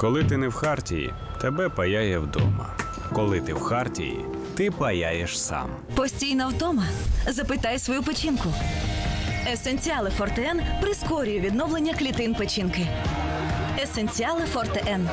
Коли ти не в хартії, тебе паяє вдома. Коли ти в хартії, ти паяєш сам. Постійна втома? Запитай свою печінку. Есенціали Фортен прискорює відновлення клітин печінки. Есенціали Фортен.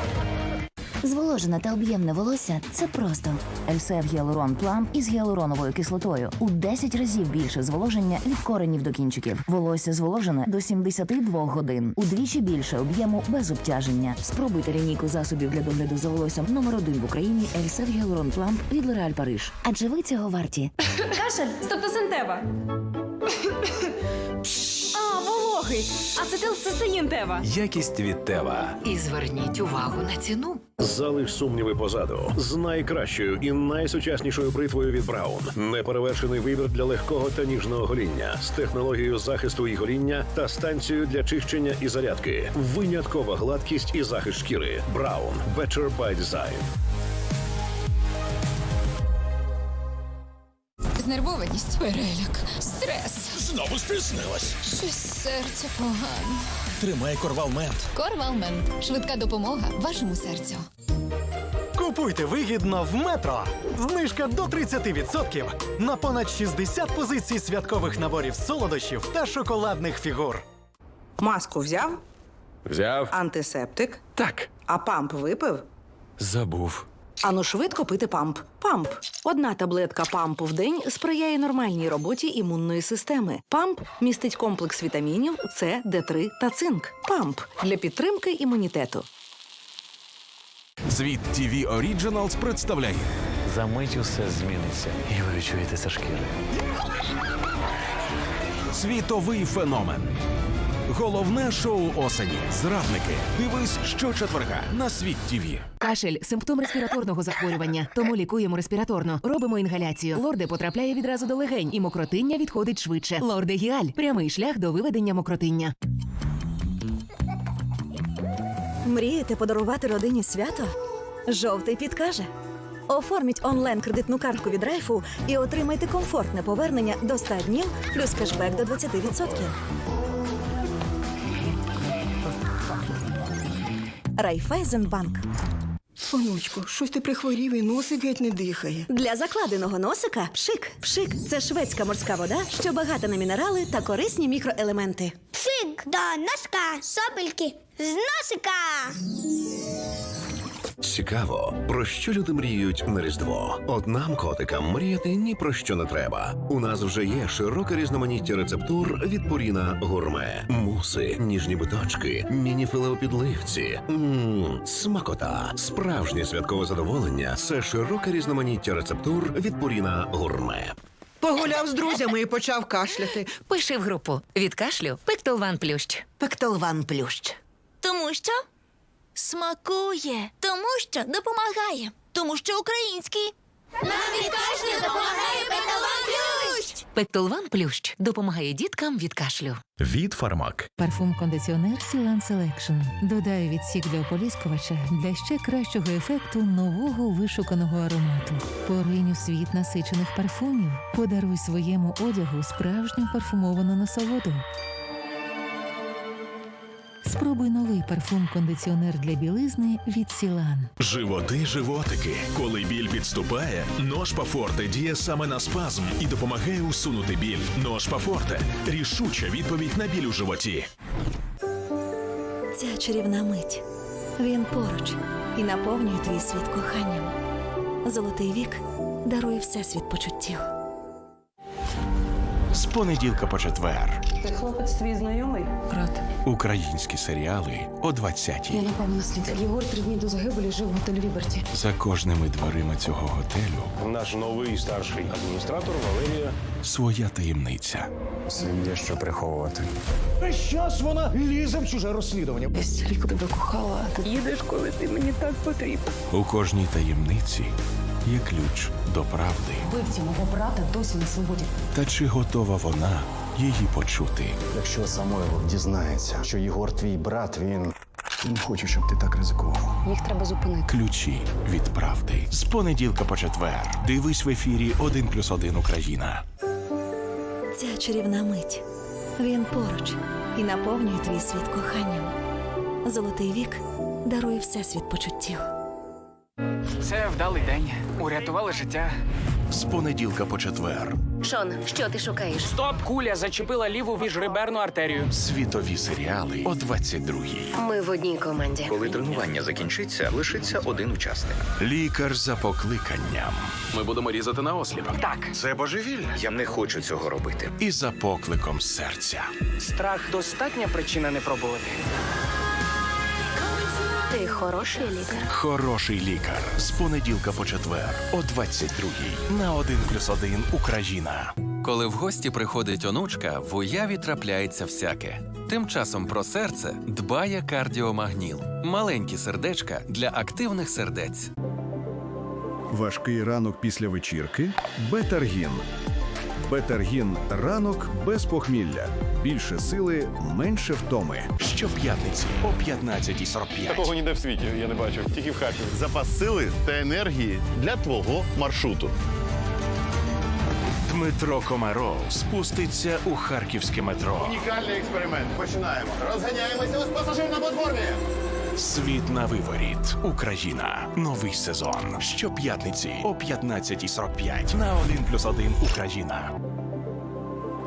Зволожене та об'ємне волосся це просто. Ельсев Гіалурон Пламп із гіалуроновою кислотою у 10 разів більше зволоження від коренів до кінчиків. Волосся зволожене до 72 годин. Удвічі більше об'єму без обтяження. Спробуйте лінійку засобів для догляду за волоссям номер один в Україні Ельсев Гіалурон Пламп від L'Oréal Париж. Адже ви цього варті. Кашель, стептосинтева. А, вологий. Ацетилцистеїн-тева. Якість від Тева. І зверніть увагу на ціну. Залиш сумніви позаду з найкращою і найсучаснішою бритвою від Браун. Неперевершений вибір для легкого та ніжного гоління з технологією захисту і гоління та станцією для чищення і зарядки. Виняткова гладкість і захист шкіри. Браун Better by Design. Знервованість, переляк, стрес. Знову спізнилась. Щось серце погано. Тримай корвалмент. Корвалмен. Швидка допомога вашому серцю. Купуйте вигідно в метро. Знижка до 30% на понад 60 позицій святкових наборів солодощів та шоколадних фігур. Маску взяв, Взяв. антисептик, Так. а памп випив. Забув. Ану швидко пити памп. Памп. Одна таблетка пампу в день сприяє нормальній роботі імунної системи. Памп містить комплекс вітамінів С, Д3 та цинк. Памп для підтримки імунітету. Звіт TV Originals представляє За мить усе зміниться, і ви відчуєте це шкіри. світовий феномен. Головне шоу осені. Зрадники. Дивись щочетверга на світ ТВ. Кашель симптом респіраторного захворювання. Тому лікуємо респіраторно. Робимо інгаляцію. Лорде потрапляє відразу до легень, і мокротиння відходить швидше. Лорде Гіаль прямий шлях до виведення мокротиння. Мрієте подарувати родині свято? Жовтий підкаже. Оформіть онлайн кредитну картку від Райфу і отримайте комфортне повернення до 100 днів плюс кешбек до 20%. Райфайзенбанк. Онучко, щось ти прихворів і носик геть не дихає. Для закладеного носика пшик. Пшик це шведська морська вода, що багата на мінерали та корисні мікроелементи. Пшик до носка, сопельки з носика. Цікаво, про що люди мріють на Різдво. От нам, котикам, мріяти ні про що не треба. У нас вже є широке різноманіття рецептур від Пуріна Гурме. Муси, ніжні биточки, міні-філе у підливці. Смакота. Справжнє святкове задоволення це широке різноманіття рецептур від Пуріна Гурме. Погуляв з друзями і почав кашляти. Пиши в групу від кашлю Пектолван Плющ. Пектолван плющ. Тому що смакує, тому що допомагає, тому що український. Нам від кашлю допомагає Петалан Плющ! Пектолван Плющ допомагає діткам від кашлю. Від Фармак. Парфум-кондиціонер Сілан Селекшн. Додає відсік для ополіскувача для ще кращого ефекту нового вишуканого аромату. Поринь у світ насичених парфумів. Подаруй своєму одягу справжню парфумовану насолоду. Спробуй новий парфум-кондиціонер для білизни від Сілан. Животи, животики. Коли біль підступає, ножпа Форте діє саме на спазм і допомагає усунути біль. Ножпа Форте. Рішуча відповідь на біль у животі. Ця чарівна мить. Він поруч і наповнює твій світ коханням. Золотий вік дарує всесвіт почуттів. З понеділка по четвер. Ти хлопець твій знайомий? Брат. Українські серіали о 20-й. напевно слід. Єгор три дні до загибелі жив в готелі Ліберті. За кожними дверима цього готелю Наш новий старший адміністратор Валерія. своя таємниця. Є що приховувати. Весь час вона лізе в чуже розслідування. Я стільки тебе кохала. Їдеш, коли ти мені так потрібен. У кожній таємниці є ключ до правди. Вбивці мого брата досі на свободі. Та чи готова вона її почути? Якщо Самойлов дізнається, що Єгор твій брат, він. Не хочу, щоб ти так ризикував. Їх треба зупинити. Ключі від правди. З понеділка по четвер. Дивись в ефірі 1 плюс 1 Україна. Ця чарівна мить. Він поруч і наповнює твій світ коханням. Золотий вік дарує всесвіт почуттів. Це вдалий день. Урятували життя. З понеділка по четвер. Шон, що ти шукаєш? Стоп, куля зачепила ліву міжреберну артерію. Світові серіали о 22-й. Ми в одній команді. Коли тренування закінчиться, лишиться один учасник. Лікар за покликанням. Ми будемо різати на осліп. Так, Це божевілля. Я не хочу цього робити. І за покликом серця. страх достатня причина не пробувати. Ти хороший лікар. Хороший лікар. З понеділка по четвер о 22-й. На 1 плюс 1 Україна. Коли в гості приходить онучка, в уяві трапляється всяке. Тим часом про серце дбає кардіомагніл. Маленькі сердечка для активних сердець. Важкий ранок після вечірки. Бетаргін. Бетаргін ранок без похмілля. Більше сили, менше втоми. Щоп'ятниці о 15.45. ніде в світі я не бачив, тільки в Харкові. Запас сили та енергії для твого маршруту. Дмитро Комаров спуститься у харківське метро. Унікальний експеримент. Починаємо. Розганяємося у пасажир на платформі. Світ на виворіт. Україна. Новий сезон. Щоп'ятниці о 15.45 на 1 плюс 1 Україна.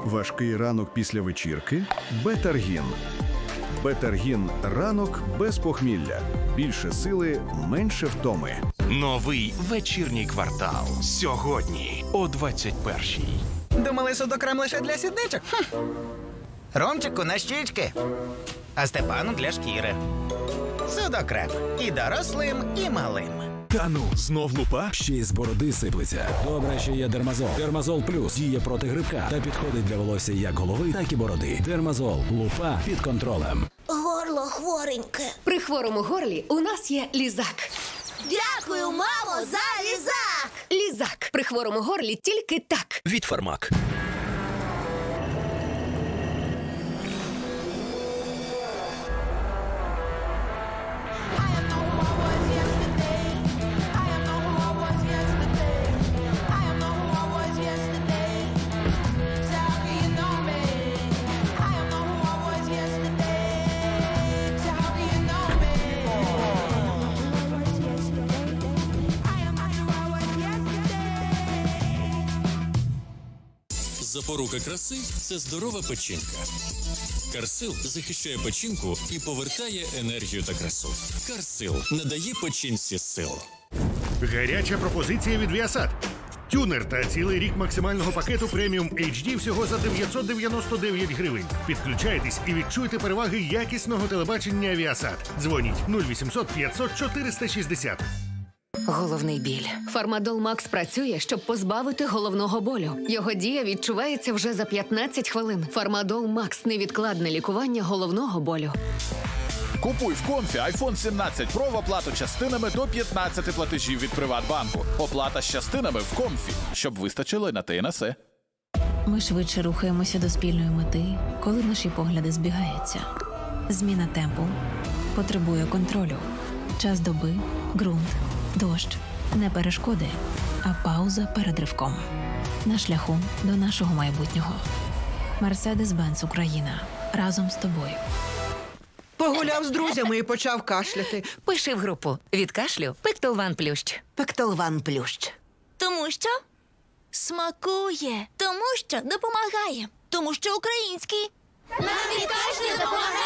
Важкий ранок після вечірки. Бетаргін. Бетаргін ранок без похмілля. Більше сили, менше втоми. Новий вечірній квартал. Сьогодні о 21.00. Думали, судокрем лише для сідничок? Хм. Ромчику на щічки, а Степану для шкіри. Судокрем і дорослим, і малим. Та ну, знов лупа? Ще й з бороди сиплеться. Добре, що є дермазол. Дермазол плюс діє проти грибка та підходить для волосся як голови, так і бороди. Дермазол, лупа під контролем. Горло хвореньке. При хворому горлі у нас є лізак. Дякую, мамо, за лізак! Лізак. При хворому горлі тільки так. Від фармак. Запорука краси це здорова печінка. Карсил захищає печінку і повертає енергію та красу. Карсил надає печінці сил. Гаряча пропозиція від Viasat. Тюнер та цілий рік максимального пакету преміум HD всього за 999 гривень. Підключайтесь і відчуйте переваги якісного телебачення Viasat. Дзвоніть 0800 500 460. Головний біль. Фармадол Макс працює, щоб позбавити головного болю. Його дія відчувається вже за 15 хвилин. Фармадол Макс невідкладне лікування головного болю. Купуй в комфі iPhone 17 Pro в оплату частинами до 15 платежів від Приватбанку. Оплата з частинами в комфі, щоб вистачило на те і на все. Ми швидше рухаємося до спільної мети, коли наші погляди збігаються. Зміна темпу потребує контролю. Час доби, ґрунт, дощ не перешкоди, а пауза перед ривком. На шляху до нашого майбутнього. Мерседес-Бенц Україна разом з тобою. Погуляв з друзями і почав кашляти. Пиши в групу від кашлю Пектолван Плющ. Пектолван плющ. Тому що смакує. Тому що допомагає. Тому що український. Нам від кашлю допомагає!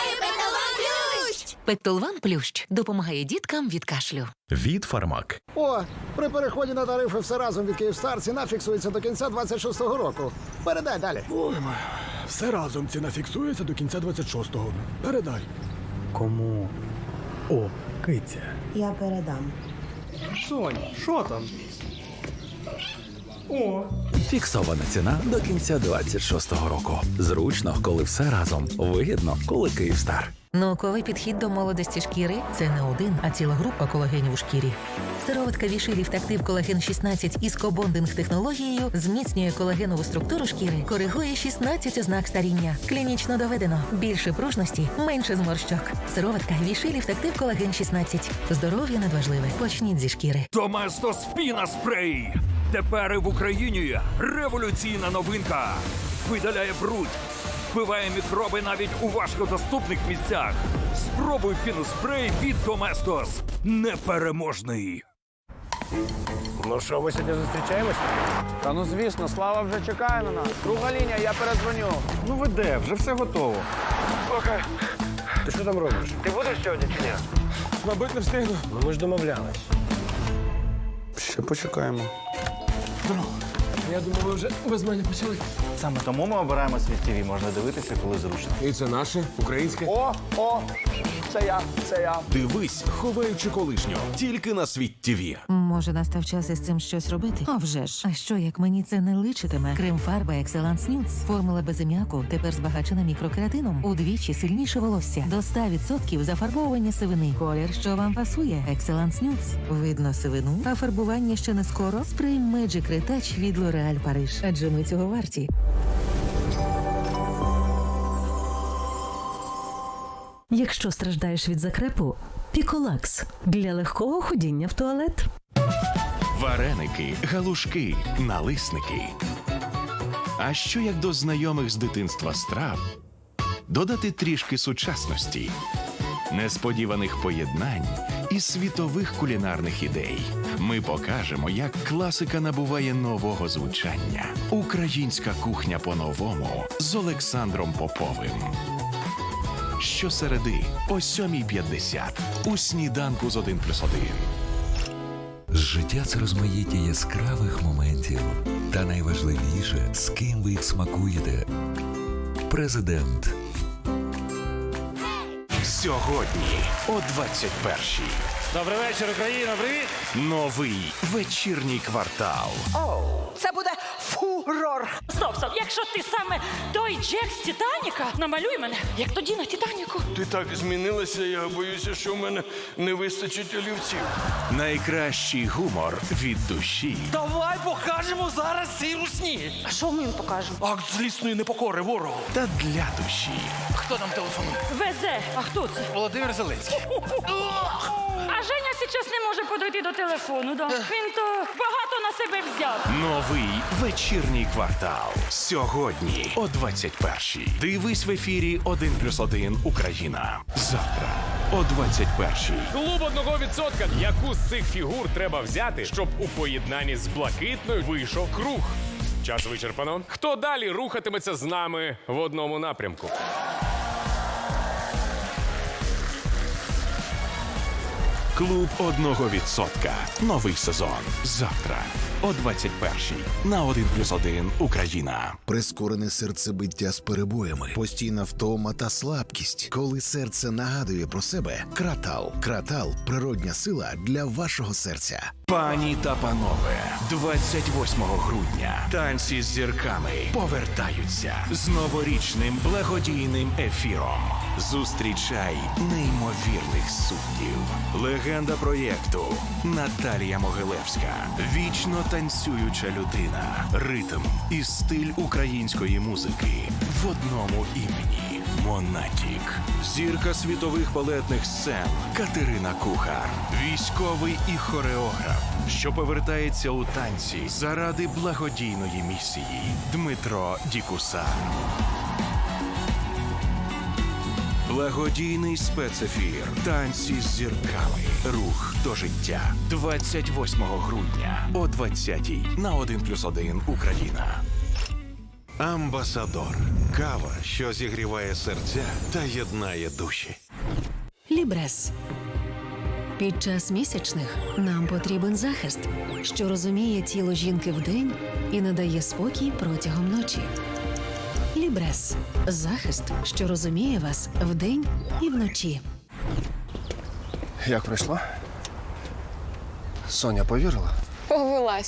Пектолван Плющ допомагає діткам від кашлю. Від фармак. О, при переході на тарифи все разом від Київстар ціна фіксується до кінця 26-го року. Передай далі. Ой, все разом ціна фіксується до кінця 26-го. Передай. Кому? О, киця. Я передам. Сонь, що там? О, Фіксована ціна до кінця 26-го року. Зручно, коли все разом. Вигідно, коли Київстар. Науковий підхід до молодості шкіри це не один, а ціла група колагенів у шкірі. Сироватка Вішилів Тактив Колаген 16 із кобондинг технологією зміцнює колагенову структуру шкіри, коригує 16 ознак старіння. Клінічно доведено більше пружності, менше зморщок. Сироватка Вішилів Тактив Колаген 16. Здоров'я надважливе. Почніть зі шкіри. Томасто Спіна спрей. Тепер і в Україні революційна новинка. Видаляє бруд, Вбиває мікроби навіть у важкодоступних місцях. Спробуй піноспрей від Доместос. Непереможний. Ну що, ми сьогодні зустрічаємося? Та ну звісно, слава вже чекає на нас. Друга лінія, я перезвоню. Ну ви де? Вже все готово. Окей. Ти що там робиш? Ти будеш сьогодні чи ні? Мабуть, не встигну. Ну ми ж домовлялись. Ще почекаємо. Я думав, ви вже без мене почали. Саме тому ми обираємо світ ТВ. Можна дивитися, коли зручно. І це наше українське. О, о, це я, це я. Дивись, ховаючи колишнього, тільки на світ ТІВІ. Може, настав час із цим щось робити? А вже ж. А що, як мені це не личитиме? Крем фарба Excellence Nudes. Формула без аміаку тепер збагачена мікрокератином. Удвічі сильніше волосся. До 100% зафарбовування сивини. Колір, що вам пасує. Excellence Nudes. Видно сивину, а фарбування ще не скоро. Спрей Magic Retouch від L'Oréal Париж. Адже ми цього варті. Якщо страждаєш від закрепу, піколакс для легкого ходіння в туалет. Вареники, галушки, налисники. А що як до знайомих з дитинства страв додати трішки сучасності, несподіваних поєднань і світових кулінарних ідей? Ми покажемо, як класика набуває нового звучання. Українська кухня по-новому з Олександром Поповим. Щосереди о 7.50 у сніданку з 1 плюс 1. Життя це розмаїття яскравих моментів. Та найважливіше, з ким ви їх смакуєте. Президент. Сьогодні о 21-й. Добрий вечір, Україна, привіт! Новий вечірній квартал. Оу, Це буде фурор. Стоп, стоп, якщо ти саме той Джек з Титаніка, намалюй мене, як тоді на Титаніку. Ти так змінилася, я боюся, що в мене не вистачить олівців. Найкращий гумор від душі Давай покажемо зараз цій русні. А що ми їм покажемо? Акт злісної непокори ворогу. та для душі. Хто нам телефонує? Везе, а хто це? Володимир Зеленський. А Женя зараз не може подойти до телефону. Да? Він то багато на себе взяв. Новий вечірній квартал. Сьогодні о 21-й. Дивись в ефірі 1 плюс 1 Україна. Завтра о 21-й. Клуб одного відсотка. Яку з цих фігур треба взяти, щоб у поєднанні з блакитною вийшов круг? Час вичерпано. Хто далі рухатиметься з нами в одному напрямку? Клуб одного відсотка. Новий сезон. Завтра о 21-й. На 1 плюс 1 Україна. Прискорене серцебиття з перебоями, постійна втома та слабкість. Коли серце нагадує про себе, кратал. Кратал природня сила для вашого серця. Пані та панове, 28 грудня танці з зірками повертаються з новорічним благодійним ефіром. Зустрічай неймовірних суддів. Легенда проєкту Наталія Могилевська. Вічно танцююча людина. Ритм і стиль української музики в одному імені. Монатік. Зірка світових балетних сцен Катерина Кухар. Військовий і хореограф, що повертається у танці заради благодійної місії. Дмитро Дікусан. Благодійний спецефір Танці з зірками. Рух до життя. 28 грудня о 20-й на 1 плюс 1 Україна. Амбасадор. Кава, що зігріває серця та єднає душі. Лібрес. Під час місячних нам потрібен захист, що розуміє тіло жінки вдень і надає спокій протягом ночі. Лібрес захист, що розуміє вас вдень і вночі. Як пройшло? Соня повірила? Повелась.